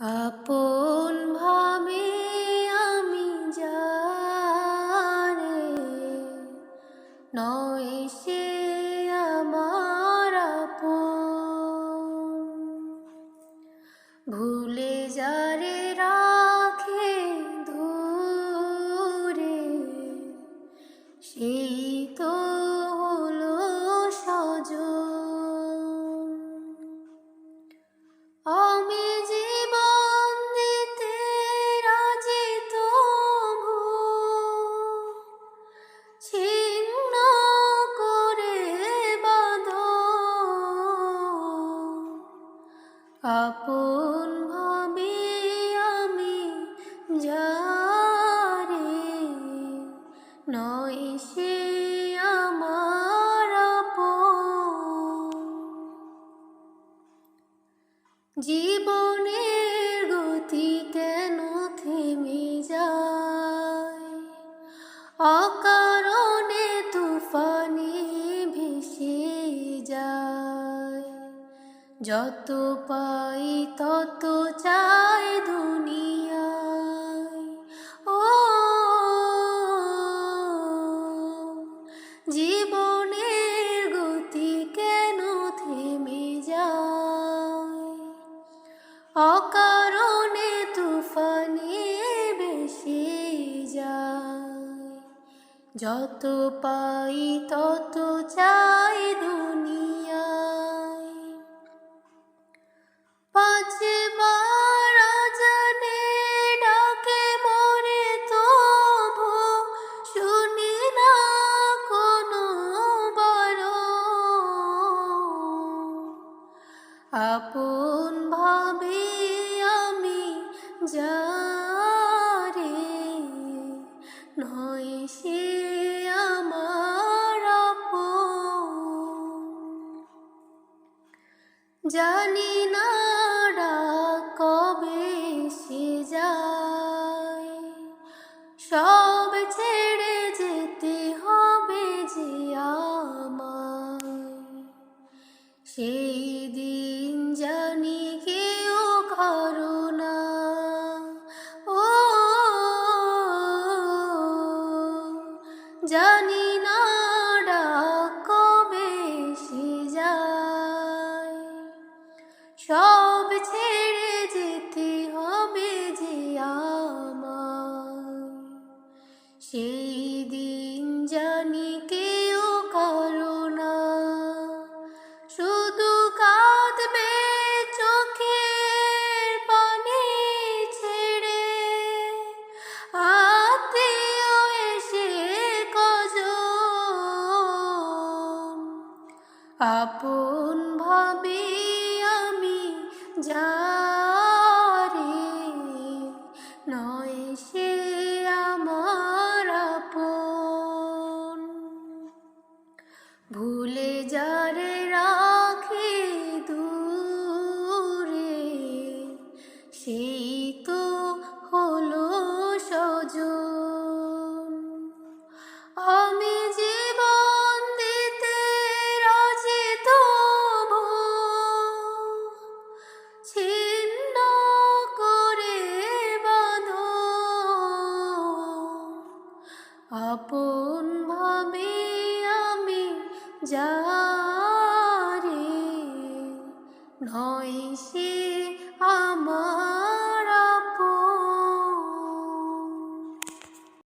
আপন ভাবে আমি যারে নয় সে আমার আপন। ভুলে যারে আপন ভাবে আমি যারে নয় সে আমার আপন। যত পাই তত চাই দুনিয়ায়। ও জীবনের গতি কেন থেমে যায়? অকারণে তুফানে বেশি যায়। যত পাই তত চাই আপন ভাবে আমি যারে, নয় সে আমার জানি না কবে সে যায়। সব ছেড়ে যেতে হবে যে আমায়। সেই দিন সেই দিন জানি কেউ কারও না। শুধু কাঁদবে চোখের পানি ছেড়ে। আত্মীয় এসে কজ আপন ভাবি আপন ভাবে আমি যারে নয় সে আমার